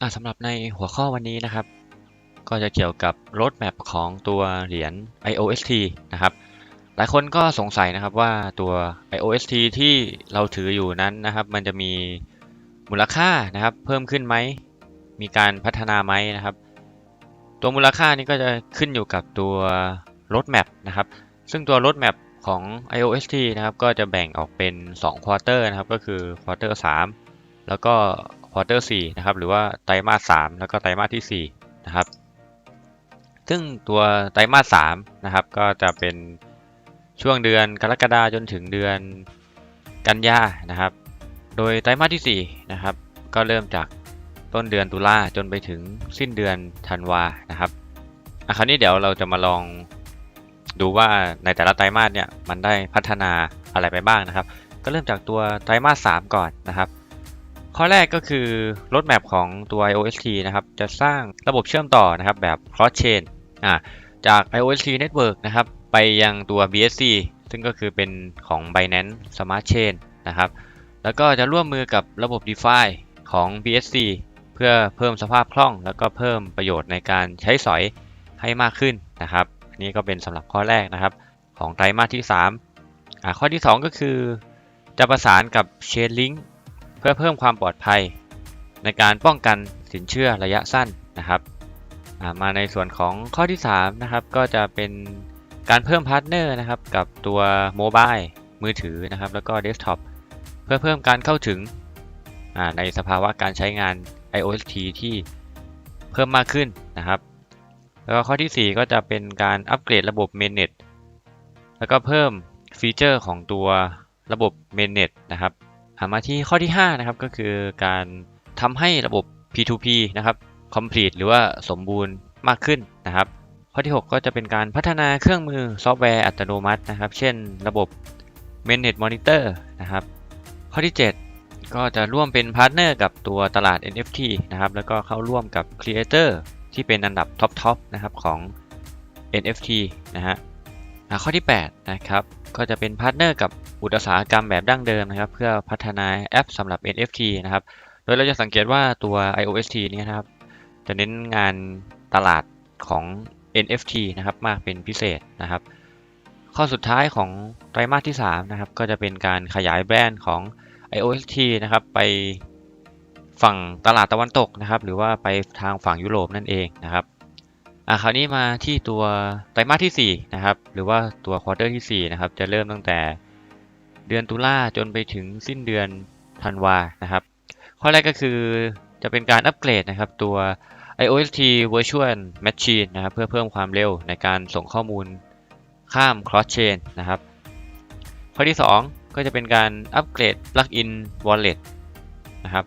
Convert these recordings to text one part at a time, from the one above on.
อะสำหรับในหัวข้อวันนี้นะครับ ก็จะเกี่ยวกับ road map ของตัวเหรียญ IOST นะครับ หลายคนก็สงสัยนะครับว่าตัว IOST ที่เราถืออยู่นั้นนะครับ มันจะมีมูลค่านะครับ เพิ่มขึ้นไหม มีการพัฒนาไหมนะครับ ตัวมูลค่านี้ก็จะขึ้นอยู่กับตัว road map นะครับ ซึ่งตัว road map ของ IOST นะครับ ก็จะแบ่งออกเป็น2 quarter นะครับ ก็คือ quarter 3แล้วก็ quarter 4นะครับหรือว่าไตรมาส3แล้วก็ไตรมาสที่4นะครับซึ่งตัวไตรมาส3นะครับก็จะเป็นช่วงเดือนกรกฎาจนถึงเดือนกันยานะครับ โดยไตรมาสที่4นะครับก็เริ่มจากต้นเดือนตุลาจนไปถึงสิ้นเดือนธันวานะครับอะคราวนี้เดี๋ยวเราจะมาลองดูว่าในแต่ละไตรมาสเนี่ยมันได้พัฒนาอะไรไปบ้างนะครับ ก็เริ่มจากตัวไตรมาส3ก่อนนะครับ ข้อแรกก็คือ road map ของตัว IOST นะครับ จะสร้างระบบเชื่อมต่อนะครับแบบ cross chain อ่าจาก IOST network นะครับ ไปยังตัว BSC ซึ่งก็คือเป็นของ Binance Smart Chain นะครับ แล้วก็จะร่วมมือกับระบบ DeFi ของ BSC เพื่อเพิ่มสภาพคล่อง แล้วก็เพิ่มประโยชน์ในการใช้สอยให้มากขึ้นนะครับ อันนี้ก็เป็นสำหรับข้อแรกนะครับ ของไตรมาสที่3อ่าข้อที่ 2 ก็คือ จะประสานกับ Chainlink เพื่อเพิ่มความปลอดภัย ในการป้องกันสินเชื่อระยะสั้นนะครับมาในส่วนของข้อที่3นะครับก็จะเป็นการเพิ่มพาร์ทเนอร์นะครับกับตัวโมบายมือถือนะครับแล้วก็เดสก์ท็อปเพื่อเพิ่มการเข้าถึงในสภาวะการใช้งาน IoT ที่เพิ่มมากขึ้นนะครับ แล้วก็ข้อที่ 4 ก็จะเป็นการอัปเกรดระบบ Mainnet แล้วก็เพิ่มฟีเจอร์ของตัวระบบ Mainnet นะครับามาที่ข้อที่ 5 นะครับ ก็คือการทำให้ระบบ P2P นะครับ complete หรือว่าสมบูรณ์มากขึ้นนะครับ ข้อที่ 6 ก็จะเป็นการพัฒนาเครื่องมือซอฟต์แวร์อัตโนมัตินะครับ เช่นระบบ Mainnet Monitor นะครับ ข้อที่ 7 ก็จะร่วมเป็นพาร์ทเนอร์กับตัวตลาด NFT นะครับ แล้วก็เข้าร่วมกับ Creator ที่เป็นอันดับท็อปๆนะครับของ NFT นะฮะข้อที่8นะครับก็จะเป็นพาร์ทเนอร์กับ อุตสาหกรรมแบบดั้งเดิมนะครับ เพื่อพัฒนาแอปสำหรับ NFT นะครับ โดยเราจะสังเกตว่าตัว IOST นี่ยนะครับ จะเน้นงานตลาดของ NFT นะครับมากเป็นพิเศษนะครับ ข้อสุดท้ายของไตรมาสที่3นะครับก็จะเป็นการขยายแบรนด์ของ IOST นะครับไปฝั่งตลาดตะวันตกนะครับ หรือว่าไปทางฝั่งยุโรปนั่นเองนะครับอะคราวนี้มาที่ตัวไตรมาสที่4นะครับหรือว่าตัวควอเตอร์ที่4นะครับจะเริ่มตั้งแต่ เดือนตุลาจนไปถึงสิ้นเดือนธันวานะครับ ข้อแรกก็คือจะเป็นการอัปเกรดนะครับตัว IOST Virtual Machine นะครับเพื่อเพิ่มความเร็วในการส่งข้อมูลข้าม cross chain นะครับ ข้อที่ 2 ก็จะเป็นการอัปเกรด plugin wallet นะครับ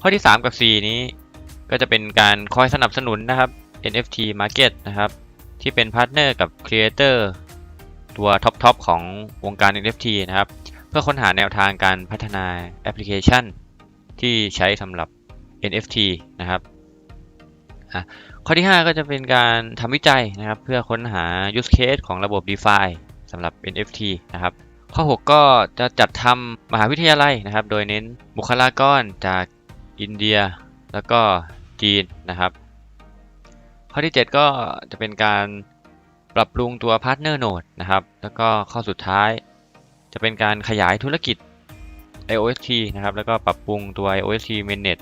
ข้อที่ 3 กับ 4 นี้ก็จะเป็นการคอยสนับสนุนนะครับ NFT Market นะครับ ที่เป็นพาร์ทเนอร์กับ Creator ตัวท็อปๆของวงการ NFT นะครับ เพื่อค้นหาแนวทางการพัฒนาแอปพลิเคชัน ที่ใช้สำหรับ NFT นะครับข้อที่ 5 ก็จะเป็นการทำวิจัยนะครับ เพื่อค้นหา use case ของระบบ DeFi สำหรับ NFT นะครับ ข้อ 6 ก็จะจัดทำมหาวิทยาลัยนะครับ โดยเน้นบุคลากรจากอินเดีย แล้วก็จีนนะครับ ข้อที่ 7 ก็จะเป็นการ ปรับปรุงตัว Partner Node นะครับ แล้วก็ข้อสุดท้ายจะเป็นการขยายธุรกิจ IOST นะครับ แล้วก็ปรับปรุงตัว IOST Mainnet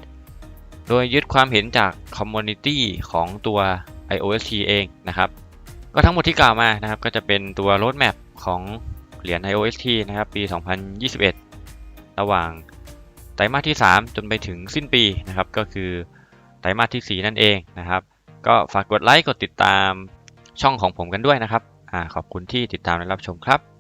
โดยยึดความเห็นจาก Community ของตัว IOST เองนะครับ ก็ทั้งหมดที่กล่าวมานะครับ ก็จะเป็นตัว Roadmap ของเหรียญ IOST นะครับ ปี 2021 ระหว่างไตรมาสที่ 3 จนไปถึงสิ้นปีนะครับ ก็คือไตรมาสที่ 4 นั่นเองนะครับ ก็ฝากกดไลค์ กดติดตาม ช่องของผมกันด้วยนะครับอขอบคุณที่ติดตามและรับชมครับ